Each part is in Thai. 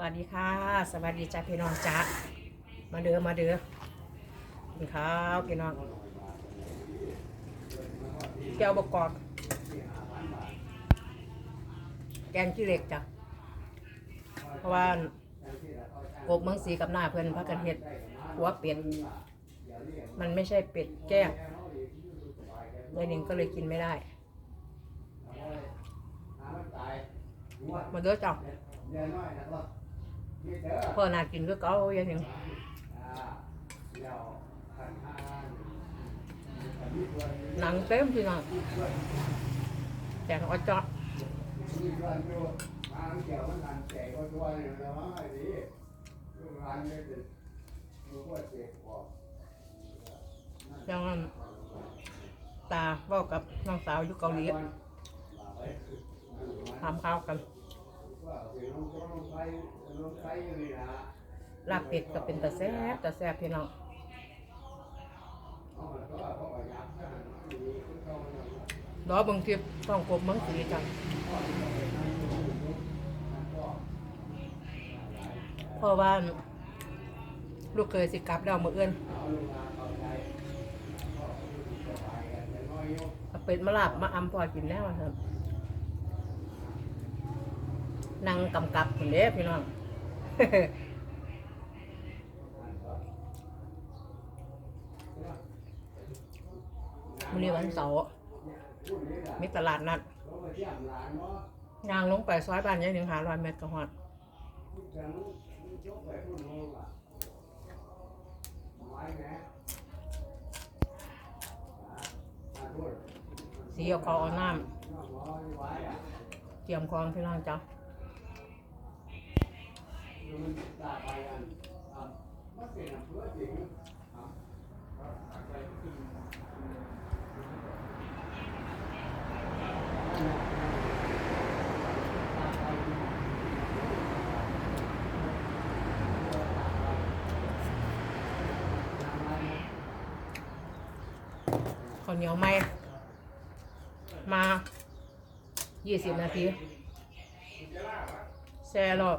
วัสดีค่ะ สวัสดีจ้าพี่น้องจ้ามาเด้อมาเด้อกินข้าวพี่น้องแก้วบกกอกแกงขี้เหล็กจ้ะเพราะว่ากบเมืองสีกับหน้าเพื่อนพักกันเห็ดหัวเป็ดมันไม่ใช่เป็ดแก้วยายหนิงก็เลยกินไม่ได้มาเด้อจ้ะ พ่อนากินก็เก่ายายหนิงหนังเต็มพี่น้องแต่งอจอยังตาเว่ากับน้องสาวอยู่เกาหลีทำข้าวกัน ลาบเป็ดก็เป็นตะแซ่บตะแซ่บพี่น้องรอบางทีต้องกบมังสีจังเพราะว่าลูกเคยสิกลับแล้วมือเอื้อนเป็ดมาลาบมาอำพอกินแล้วครับ นั่งกำกับคนเด้พี่น้องวันนี้วันเสาร์มีตลาดนัดยางลงไปซอยบ้านยายหนึ่งหาร้อยเมตรก็ฮอดสีเอาคอเอาน้ำเตรียมคองพี่น้องจ้ะ ข้าวเหนียวไหมมายี่สิบนาทีแช่รอบ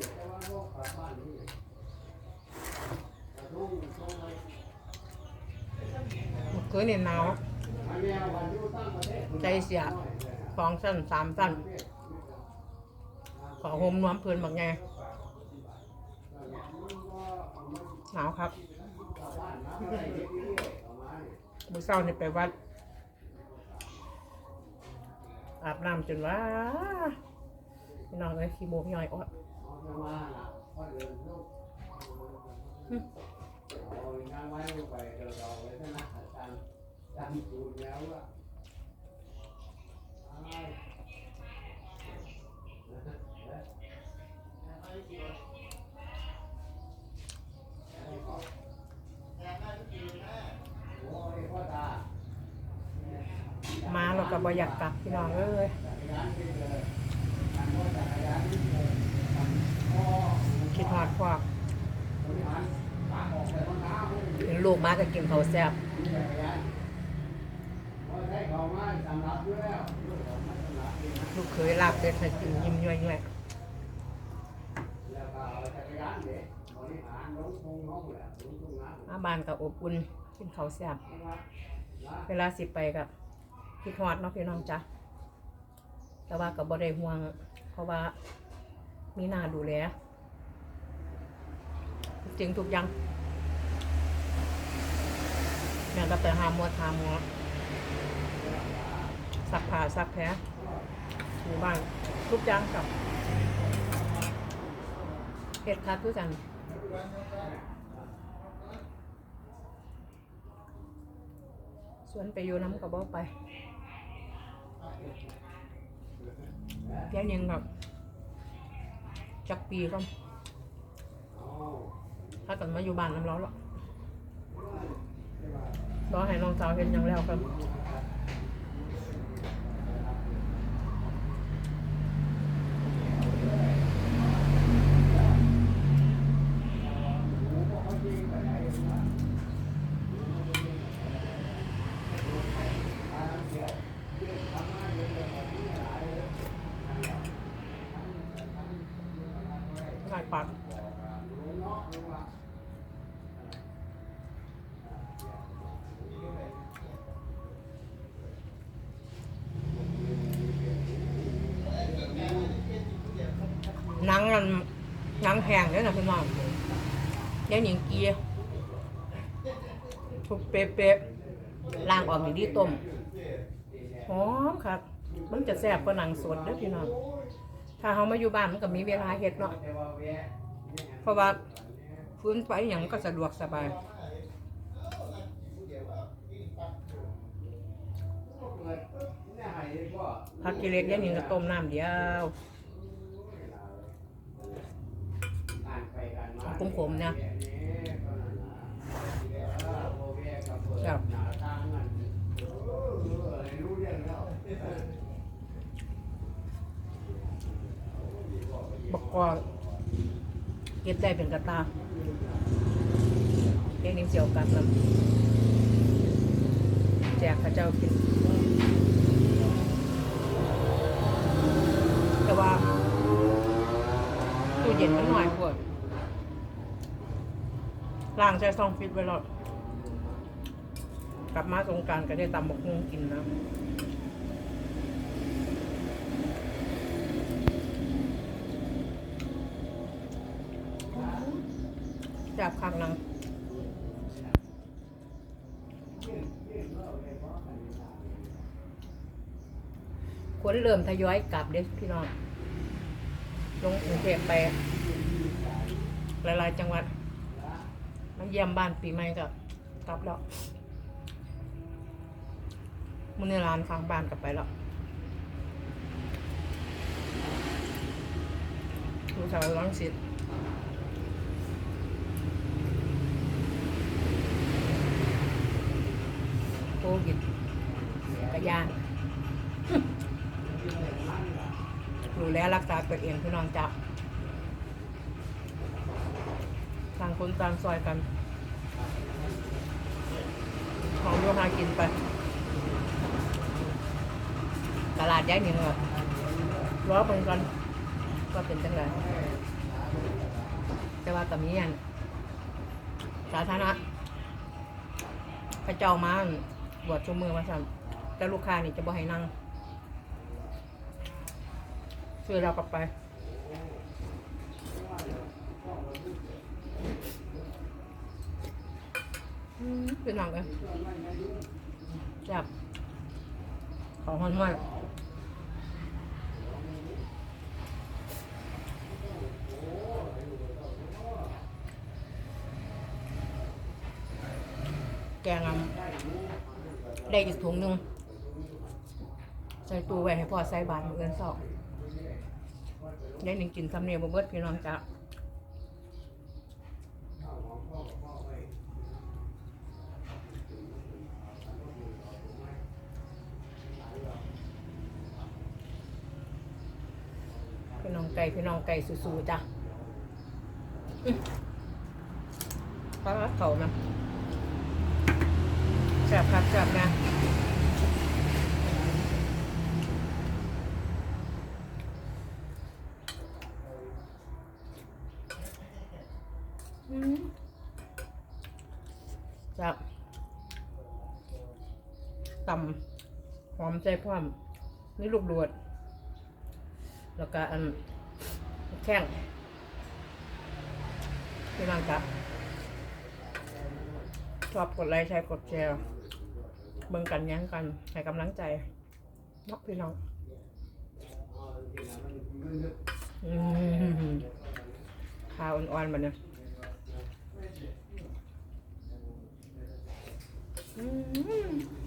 เคืนนี่หนาวใจเสียสองสั้นสามสั้นขอโฮมน้ำเพลินบักไงหนาวครับมือเช้านี่ไปวัด อาบน้ำจนว่าพี่น้องเลยขี้โมกย่อยอดหึ มาเราก็บ่อยากกลับพี่น้องเอ้ยคิดฮอดพวก เห็นลูกมาก็กินข้าวแซ่บลูกเคยลาบเป็ดให้กินยิ้มย่อยๆมาบ้านก็อบอุ่นกินข้าวแซ่บเวลาสิไปกับคิดฮอดเนาะพี่น้องจ้ะแต่ว่าก็บ่ได้ห่วง เพราะว่ามีหน้าดูแล จริงทุกอย่างแม่ก็ไปหาหมวดหาหมอซักผ้าซักแผลถูบ้านทุกอย่างกับเห็ดคัดทุกอย่างส่วนไปอยู่น้ำกับบ่ไปแค่ยังกับจักปีก็ ถ้าเกิดมาอยู่บ้านน้ำร้อนหรอกรอให้น้องสาวเห็นยังแล้วครับง่ายปากหนังมัน หนังแพงเลยนะพี่น้องเดี๋ยวหนิงเกียร์ทุบเป๊ะๆล้างออกดีๆต้มหอมครับ มันจะแซ่บกว่าหนังสดเด้อพี่น้องถ้าเขามาอยู่บ้านมันก็มีเวลาเฮ็ดเนาะเพราะว่าฟื้นไปอย่างก็สะดวกสบายผักกิเล็กยันหนิงก็ต้มน้ำเดียว ขมขมๆนี่ยครับบักกอเก็บได้เป็นกระตาเรียนิ้วเสียวกันนะแจกข้าเจ้ากินแต่ว่าตู้เย็นมันหน่อยกว่า ล่างใช้ซองฟิตไว้แล้วกลับมาสงการก็ได้ตำบกงกินนะจับคักนังคนเริ่มทยอยกลับเด้อพี่น้อง ลงกรุงเทพไปหลายๆจังหวัด เยี่ยมบ้านปีใหม่ก็กลับแล้วมันในร้านข้างบ้านกลับไปแล้วดูสาวร้องสิทธิ์โควิดกระยานดูแลรักษาตัวเองพี่น้องจับต่าง คนต่างซอยกันของโยหากินไปตลาดย้ายหนึ่งแบบรอเพิ่งกันก็เป็นจังไรแต่ว่าตอนนี้อันสาธารณะพระเจ้ามาบวชชุมมือมาสั่นแต่ลูกค้านี่จะบ่ให้นั่งซื้อเรากลับไป อืม เป็นหนังเลยจับของมันมันแกงอะได้อีกถุงหนึ่งใส่ตู้ไว้ให้พ่อใส่บาทมือเงินสองยายหนึ่งกินคำเนียบเบิดพี่น้องจ้ะ พี่น้องไก่พี่น้องไก่สู้ๆจ้ะปลาเขานะแซ่บครับแซ่บนะจับตำหอมใจพร้อมนี่ลูกดวด แล้วก็อันแข้งพี่น้องครับชอบกดไลค์ใช้กดแชร์เบิ่งกันยั้งกันให้กำลังใจนักพี่น้องข้าวอ่อนๆมันเนี่ยอืม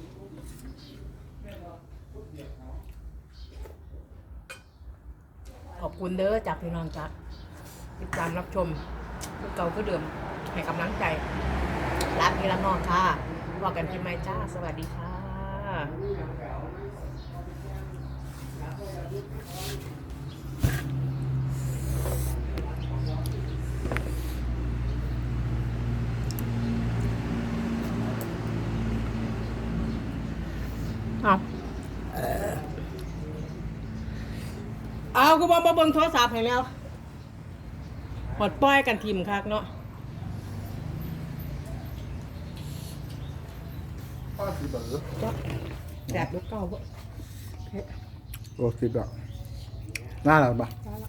อบคุณเด้อจากพี่น้องจักติดตามรับชมคือเก่าคือเดิมให้กำลังใจรักพี่รักน้องค่ะบอกกันที่ไม่จ้า สวัสดีค่ะ เอาก็บอกมาเบิ่งโทรศัพท์ให้แล้วหอดป้อยกันทีมคักเนาะป้าสีเบอร์จ้ะแบบลูกเก่าบ่โอ้สิบอะน่ารักปะได้ละ